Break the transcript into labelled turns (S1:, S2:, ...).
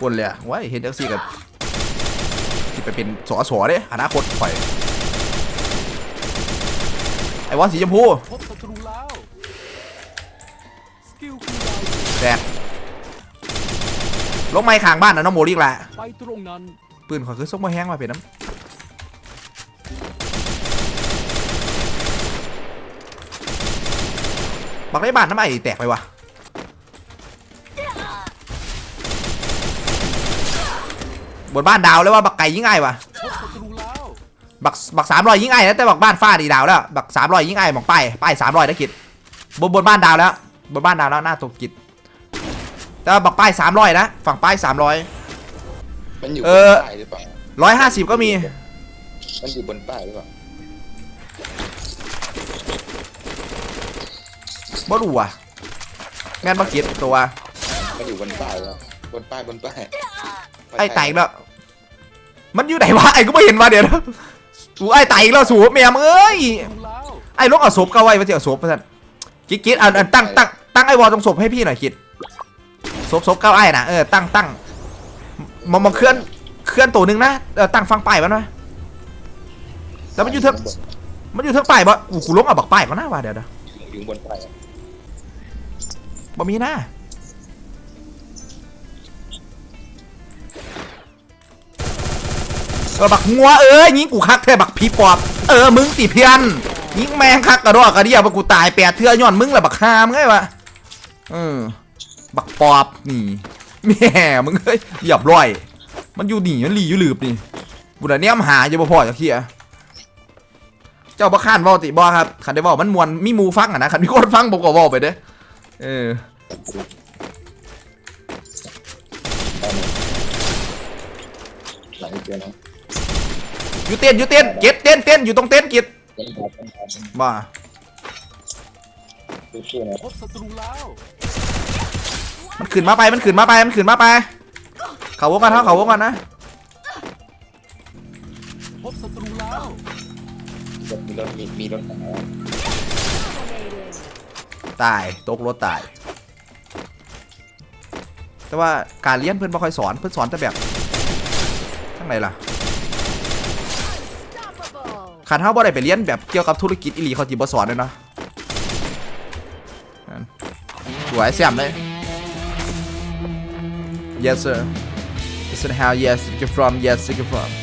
S1: กวนเลยอะว้ายเห็นจังซี่กับที่ไปเป็นสอสอเด้อนาคตข่อยไอ้วอนสีชมพู
S2: พบศัตรูแล้วสกิลคูลดาวน์
S1: แดกลงไม้ข้างบ้านนะน้องโมลิกแหละ
S2: ไปตรงนั้น
S1: ปืนข่อยคือซกมาแห้งมาเป็นน้ำบักได้บ้านน้ำไอแตกไปวะ บนบ้านดาวเลยว่าบักไก่ยิงไงวะ
S2: พบศัตรูแล้ว
S1: บักบักสามรอยยิงไอ้นะแต่บักบ้านฟาดอีดาวแล้วบักสามรอยยิงไอ้บักป้ายป้ายสามรอยนะกิจบนบนบ้านดาวแล้วบนบ้านดาวแล้วหน้าตกกิจแต่ว่าบักป้ายสามร้อยนะฝั่งป้ายสามร้อย
S3: มันอยู่บ
S1: เอนอ
S3: ป้ายหรือเปล่า
S1: ร้อยห้าสิบก็มี
S3: มันอยู่บนป้ายหรือเปล่า
S1: บ่รู้อะแม่นบักกิจตัว
S3: มันอยู่บนป้ายแล้วบนป้ายบนป้าย
S1: ไอ้ไต่อีกแล้ว มันอยู่ไหนวะไอ้ก็ไม่เห็นวะเดี๋ยวนะอูไอ้ไต่อีกแล้วสูบแม่มึงเอ้ย
S2: ศัตรูแล้ว
S1: ไอ้ลกเอาศพก็ไว้มาเจอศพเพื่อนกิดกิดอันอันตั้งตั้งตั้งไอ้วอลตรงศพให้พี่หน่อยกิดศพศพเก้าไอ้นะเออตั้งตั้งมองมองเคลื่อนเคลื่อนตัวหนึ่งนะเออตั้งฟังป้ายมันนะแล้วมันอยู่เทิงมันอยู่เทิงป้ายบ่อู้กูลงเอาบักป้ายมาหน้าว่ะเดี๋ยวเดี๋ยว
S3: อยู่บนป้ายอะ
S1: บ่มีหน้า เออบักงัวเอ้ยยิงกูคักแท้บักผีปอบเออมึงติเพียนยิงแมงคักกระดอกกระเดียบกูตายแปดเทื่อย้อนมึงแหละบักฮามงไงวะเออบักปอบนี่แม่มึงเอ้ยหยียบร้อย มันอยู่หนีมันหลีอยู่หลืบนี่บุญเนี่ยมหาอยู่บ่พอจากเฮียเจ้าบ่ข้านว้าติบ่ครับคันได้เว้ามันมวนมีมูฟังอะนะคันมีคนฟังผมก็เว้าไปเด้อเออ
S3: หลังเจอนะ
S1: อยู่เต้นอยู่เต้นเก็ตเต้นเต้นอยู่ตรงเต้นกิด
S3: เป็นบาเป็นบาเป็น
S1: บ้า
S3: ดูชื่อนะ
S2: พบศัตรูแล้ว
S1: มันขึ้นมาไปมันขึ้นมาไปมันขึ้นมาไป เขาวงกันเท่าเขาวงกันนะ
S2: พบศัตรูแล้ว
S3: มีรถมีมีรถถังแล้ว
S1: ตายตกรถตาย แต่ว่าการเรียนเพื่อนบ่ค่อยสอนเพื่อนสอนแต่แบบทั้งไหนล่ะ ขันเท้าบ่ได้ไปเรียนแบบเกี่ยวกับธุรกิจอิหลีเขาจีบสอนเลยนะสวยแซมเลย yes sir listen how yes you from yes you from